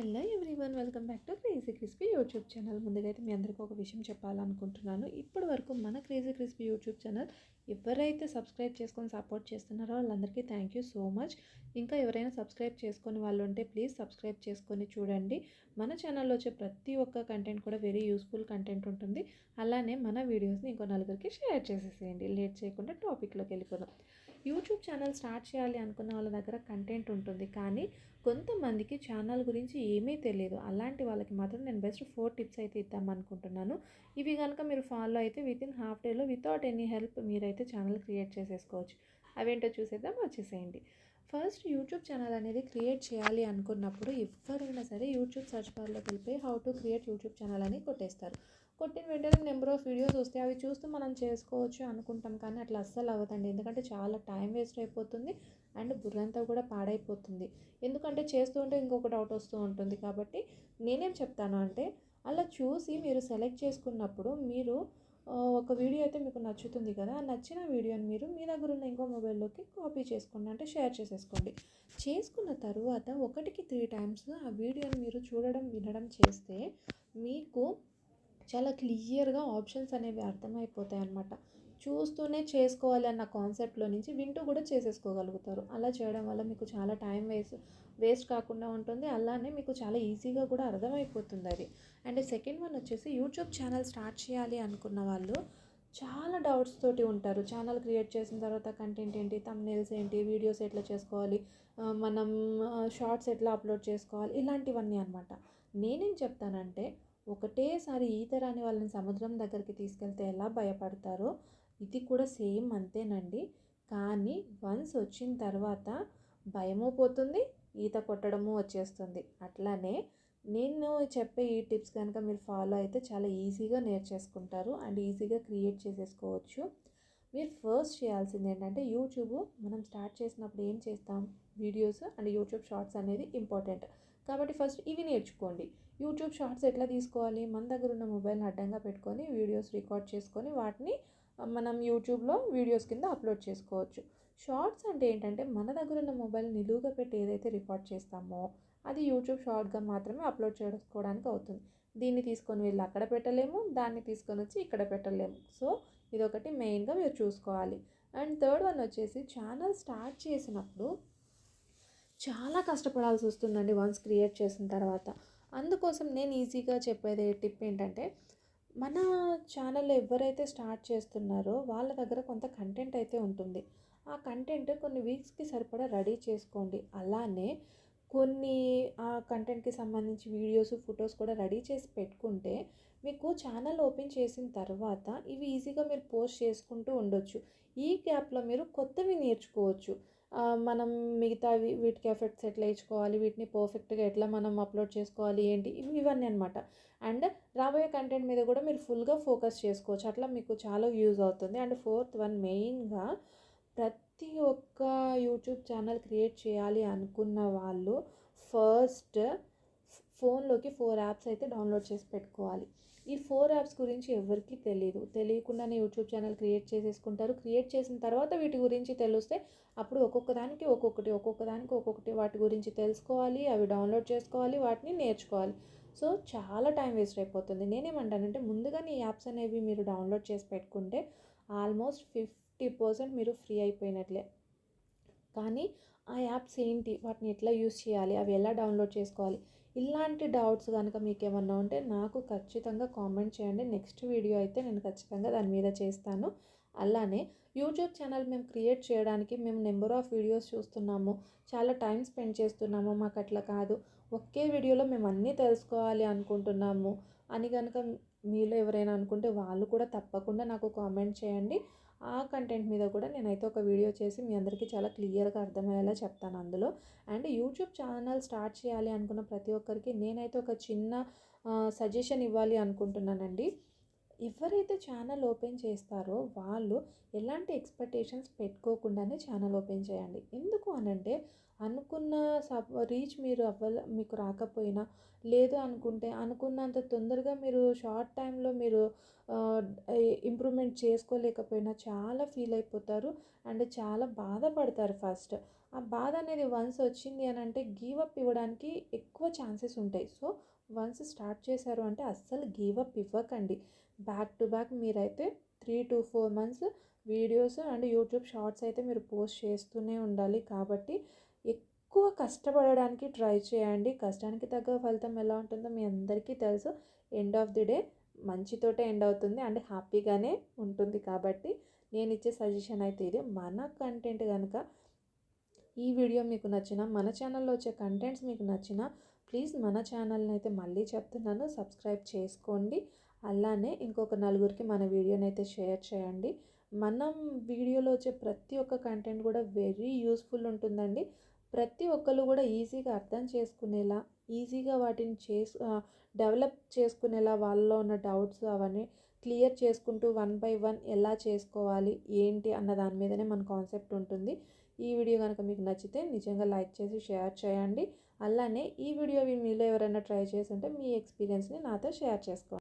Hello everyone welcome back to crazy crispy YouTube channel. ముందుగా అయితే మీ అందరికీ ఒక విషయం చెప్పాలనుకుంటున్నాను. ఇప్పటి వరకు మన క్రేజీ క్రిస్పీ యూట్యూబ్ ఛానల్ ఎవరైతే సబ్స్క్రైబ్ చేసుకొని సపోర్ట్ చేస్తున్నారో వాళ్ళందరికీ థ్యాంక్ యూ సో మచ్. ఇంకా ఎవరైనా సబ్స్క్రైబ్ చేసుకొని వాళ్ళు ఉంటే ప్లీజ్ సబ్స్క్రైబ్ చేసుకొని చూడండి. మన ఛానల్లో వచ్చే ప్రతి ఒక్క కంటెంట్ కూడా వెరీ యూస్ఫుల్ కంటెంట్ ఉంటుంది. అలానే మన వీడియోస్ని ఇంకో నలుగురికి షేర్ చేసేసేయండి. లేట్ చేయకుండా టాపిక్లోకి వెళ్ళిపోదాం. యూట్యూబ్ ఛానల్ స్టార్ట్ చేయాలి అనుకున్న వాళ్ళ దగ్గర కంటెంట్ ఉంటుంది. కానీ కొంతమందికి ఛానల్ గురించి ఏమీ తెలియదు. అలాంటి వాళ్ళకి మాత్రం నేను బెస్ట్ ఫోర్ టిప్స్ అయితే ఇద్దాం అనుకుంటున్నాను. ఇవి కనుక మీరు ఫాలో అయితే విత్ ఇన్ హాఫ్ డేలో వితౌట్ ఎనీ హెల్ప్ మీరైతే ఛానల్ క్రియేట్ చేసేసుకోవచ్చు. అవేంటో చూసేద్దాం వచ్చేసేయండి. ఫస్ట్ యూట్యూబ్ ఛానల్ అనేది క్రియేట్ చేయాలి అనుకున్నప్పుడు ఎవరైనా సరే యూట్యూబ్ సర్చ్ బార్లో వెళ్ళిపోయి how to create YouTube channel అని కొట్టేస్తారు. కొట్టిన వెంటనే నెంబర్ ఆఫ్ వీడియోస్ వస్తే అవి చూస్తూ మనం చేసుకోవచ్చు అనుకుంటాం కానీ అట్లా అస్సలు అవ్వదండి. ఎందుకంటే చాలా టైం వేస్ట్ అయిపోతుంది అండ్ బుర్రంతా కూడా పాడైపోతుంది. ఎందుకంటే చేస్తూ ఉంటే ఇంకొక డౌట్ వస్తూ ఉంటుంది కాబట్టి నేనేం చెప్తాను అంటే అలా చూసి మీరు సెలెక్ట్ చేసుకున్నప్పుడు మీరు ఒక వీడియో అయితే మీకు నచ్చుతుంది కదా నచ్చిన వీడియోని మీరు మీ దగ్గర ఉన్న ఇంకో మొబైల్లోకి కాపీ చేసుకోండి అంటే షేర్ చేసేసుకోండి. చేసుకున్న తర్వాత ఒకటికి త్రీ టైమ్స్ ఆ వీడియోని మీరు చూడడం వినడం చేస్తే మీకు చాలా క్లియర్గా ఆప్షన్స్ అనేవి అర్థమైపోతాయి అన్నమాట చూస్తూనే చేసుకోవాలి అన్న కాన్సెప్ట్లో నుంచి వింటూ కూడా చేసేసుకోగలుగుతారు. అలా చేయడం వల్ల మీకు చాలా టైం వేస్ట్ వేస్ట్ కాకుండా ఉంటుంది. అలానే మీకు చాలా ఈజీగా కూడా అర్థమైపోతుంది అది. అండ్ సెకండ్ వన్ వచ్చేసి యూట్యూబ్ ఛానల్ స్టార్ట్ చేయాలి అనుకున్న వాళ్ళు చాలా డౌట్స్ తోటి ఉంటారు. ఛానల్ క్రియేట్ చేసిన తర్వాత కంటెంట్ ఏంటి తమ్నేల్స్ ఏంటి వీడియోస్ ఎట్లా చేసుకోవాలి మనం షార్ట్స్ ఎట్లా అప్లోడ్ చేసుకోవాలి ఇలాంటివన్నీ అనమాట నేనేం చెప్తానంటే ఒకటేసారి ఈత రాని వాళ్ళని సముద్రం దగ్గరికి తీసుకెళ్తే ఎలా భయపడతారో ఇది కూడా సేమ్ అంతేనండి. కానీ వన్స్ వచ్చిన తర్వాత భయము పోతుంది ఈత కొట్టడము వచ్చేస్తుంది. అట్లానే నేను చెప్పే ఈ టిప్స్ కనుక మీరు ఫాలో అయితే చాలా ఈజీగా నేర్చేసుకుంటారు అండ్ ఈజీగా క్రియేట్ చేసేసుకోవచ్చు. మీరు ఫస్ట్ చేయాల్సింది ఏంటంటే యూట్యూబ్. మనం స్టార్ట్ చేసినప్పుడు ఏం చేస్తాం? వీడియోస్ అండ్ యూట్యూబ్ షార్ట్స్ అనేది ఇంపార్టెంట్. కాబట్టి ఫస్ట్ ఇవి నేర్చుకోండి. యూట్యూబ్ షార్ట్స్ ఎట్లా తీసుకోవాలి? మన దగ్గర ఉన్న మొబైల్ని అడ్డంగా పెట్టుకొని వీడియోస్ రికార్డ్ చేసుకొని వాటిని మనం యూట్యూబ్లో వీడియోస్ కింద అప్లోడ్ చేసుకోవచ్చు. షార్ట్స్ అంటే ఏంటంటే మన దగ్గర ఉన్న మొబైల్ నిలువుగా పెట్టి ఏదైతే రికార్డ్ చేస్తామో అది యూట్యూబ్ షార్ట్గా మాత్రమే అప్లోడ్ చేసుకోవడానికి అవుతుంది. దీన్ని తీసుకొని వెళ్ళి అక్కడ పెట్టలేము దాన్ని తీసుకొని వచ్చి ఇక్కడ పెట్టలేము. సో ఇదొకటి మెయిన్గా మీరు చూసుకోవాలి. అండ్ థర్డ్ వన్ వచ్చేసి ఛానల్ స్టార్ట్ చేసినప్పుడు చాలా కష్టపడాల్సి వస్తుందండి వన్స్ క్రియేట్ చేసిన తర్వాత. అందుకోసం నేను ఈజీగా చెప్పేది టిప్ ఏంటంటే మన ఛానల్ ఎవరైతే స్టార్ట్ చేస్తున్నారో వాళ్ళ దగ్గర కొంత కంటెంట్ అయితే ఉంటుంది. ఆ కంటెంట్ కొన్ని వీక్స్కి సరిపడా రెడీ చేసుకోండి. అలానే కొన్ని ఆ కంటెంట్కి సంబంధించి వీడియోస్ ఫొటోస్ కూడా రెడీ చేసి పెట్టుకుంటే మీకు ఛానల్ ఓపెన్ చేసిన తర్వాత ఇవి ఈజీగా మీరు పోస్ట్ చేసుకుంటూ ఉండొచ్చు. ఈ గ్యాప్లో మీరు కొత్తవి నేర్చుకోవచ్చు. మనం మిగతావి వీటికి ఎఫెక్ట్స్ ఎట్లా వేసుకోవాలి వీటిని పర్ఫెక్ట్గా ఎట్లా మనం అప్లోడ్ చేసుకోవాలి ఏంటి ఇవి ఇవన్నీ అనమాట అండ్ రాబోయే కంటెంట్ మీద కూడా మీరు ఫుల్గా ఫోకస్ చేసుకోవచ్చు. అట్లా మీకు చాలా యూజ్ అవుతుంది. అండ్ ఫోర్త్ వన్ మెయిన్గా ప్రతి ఒక్క యూట్యూబ్ ఛానల్ క్రియేట్ చేయాలి అనుకున్న వాళ్ళు ఫస్ట్ ఫోన్లోకి ఫోర్ యాప్స్ అయితే డౌన్లోడ్ చేసి పెట్టుకోవాలి. ఈ ఫోర్ యాప్స్ గురించి ఎవరికి తెలియదు తెలియకుండానే యూట్యూబ్ ఛానల్ క్రియేట్ చేసేసుకుంటారు. క్రియేట్ చేసిన తర్వాత వీటి గురించి తెలిస్తే అప్పుడు ఒక్కొక్క దానికి ఒక్కొక్కటి ఒక్కొక్క దానికి ఒక్కొక్కటి వాటి గురించి తెలుసుకోవాలి అవి డౌన్లోడ్ చేసుకోవాలి వాటిని నేర్చుకోవాలి. సో చాలా టైం వేస్ట్ అయిపోతుంది. నేనేమంటానంటే ముందుగానే ఈ యాప్స్ అనేవి మీరు డౌన్లోడ్ చేసి పెట్టుకుంటే ఆల్మోస్ట్ ఫిఫ్టీ పర్సెంట్ మీరు ఫ్రీ అయిపోయినట్లే. కానీ ఆ యాప్స్ ఏంటి? వాటిని ఎట్లా యూస్ చేయాలి? అవి ఎలా డౌన్లోడ్ చేసుకోవాలి? ఇలాంటి డౌట్స్ కనుక మీకు ఏమన్నా ఉంటే నాకు ఖచ్చితంగా కామెంట్ చేయండి. నెక్స్ట్ వీడియో అయితే నేను ఖచ్చితంగా దాని మీద చేస్తాను. అలానే యూట్యూబ్ ఛానల్ మేము క్రియేట్ చేయడానికి మేము నెంబర్ ఆఫ్ వీడియోస్ చూస్తున్నాము. చాలా టైం స్పెండ్ చేస్తున్నాము. మాకు అట్లా కాదు. ఒకే వీడియోలో మేము అన్నీ తెలుసుకోవాలి అనుకుంటున్నాము అని కనుక మీలో ఎవరైనా అనుకుంటే వాళ్ళు కూడా తప్పకుండా నాకు కామెంట్ చేయండి. ఆ కంటెంట్ మీద కూడా నేనైతే ఒక వీడియో చేసి మీ అందరికీ చాలా క్లియర్గా అర్థమయ్యేలా చెప్తాను అందులో. అండ్ యూట్యూబ్ ఛానల్ స్టార్ట్ చేయాలి అనుకున్న ప్రతి ఒక్కరికి నేనైతే ఒక చిన్న సజెషన్ ఇవ్వాలి అనుకుంటున్నానండి. ఎవరైతే ఛానల్ ఓపెన్ చేస్తారో వాళ్ళు ఎలాంటి ఎక్స్పెక్టేషన్స్ పెట్టుకోకుండానే ఛానల్ ఓపెన్ చేయండి. ఎందుకు అనంటే అనుకున్న సబ్ రీచ్ మీరు అవ్వల మీకు రాకపోయినా లేదు అనుకుంటే అనుకున్నంత తొందరగా మీరు షార్ట్ టైంలో మీరు ఇంప్రూవ్మెంట్ చేసుకోలేకపోయినా చాలా ఫీల్ అయిపోతారు అండ్ చాలా బాధపడతారు ఫస్ట్ ఆ బాధ అనేది వన్స్ వచ్చింది అని అంటే గివ్ అప్ ఇవ్వడానికి ఎక్కువ ఛాన్సెస్ ఉంటాయి. సో వన్స్ స్టార్ట్ చేశారు అంటే అస్సలు గివ్ అప్ ఇవ్వకండి. బ్యాక్ టు బ్యాక్ మీరైతే three to four months videos and YouTube shorts అయితే మీరు పోస్ట్ చేస్తూనే ఉండాలి. కాబట్టి ఎక్కువ కష్టపడడానికి ట్రై చేయండి. కష్టానికి తగ్గ ఫలితం ఎలా ఉంటుందో మీ అందరికీ తెలుసు. ఎండ్ ఆఫ్ ది డే మంచితోటే ఎండ్ అవుతుంది అండ్ హ్యాపీగానే ఉంటుంది కాబట్టి నేను ఇచ్చే సజెషన్ అయితే ఇది. మన కంటెంట్ కనుక ఈ వీడియో మీకు నచ్చిన మన ఛానల్లో వచ్చే కంటెంట్స్ మీకు నచ్చిన ప్లీజ్ మన ఛానల్ని అయితే మళ్ళీ చెప్తున్నాను. సబ్స్క్రైబ్ చేసుకోండి. అలానే ఇంకొక నలుగురికి మన వీడియోని అయితే షేర్ చేయండి. మనం వీడియోలో వచ్చే ప్రతి ఒక్క కంటెంట్ కూడా వెరీ యూస్ఫుల్ ఉంటుందండి. ప్రతి ఒక్కరు కూడా ఈజీగా అర్థం చేసుకునేలా ఈజీగా వాటిని చేసు డెవలప్ చేసుకునేలా వాళ్ళలో ఉన్న డౌట్స్ అవన్నీ క్లియర్ చేసుకుంటూ వన్ బై వన్ ఎలా చేసుకోవాలి ఏంటి అన్న దాని మీదనే మన కాన్సెప్ట్ ఉంటుంది. ఈ వీడియో కనుక మీకు నచ్చితే నిజంగా లైక్ చేసి షేర్ చేయండి. అలానే ఈ వీడియో మీలో ఎవరైనా ట్రై చేసి ఉంటే మీ ఎక్స్పీరియన్స్ని నాతో షేర్ చేసుకోండి.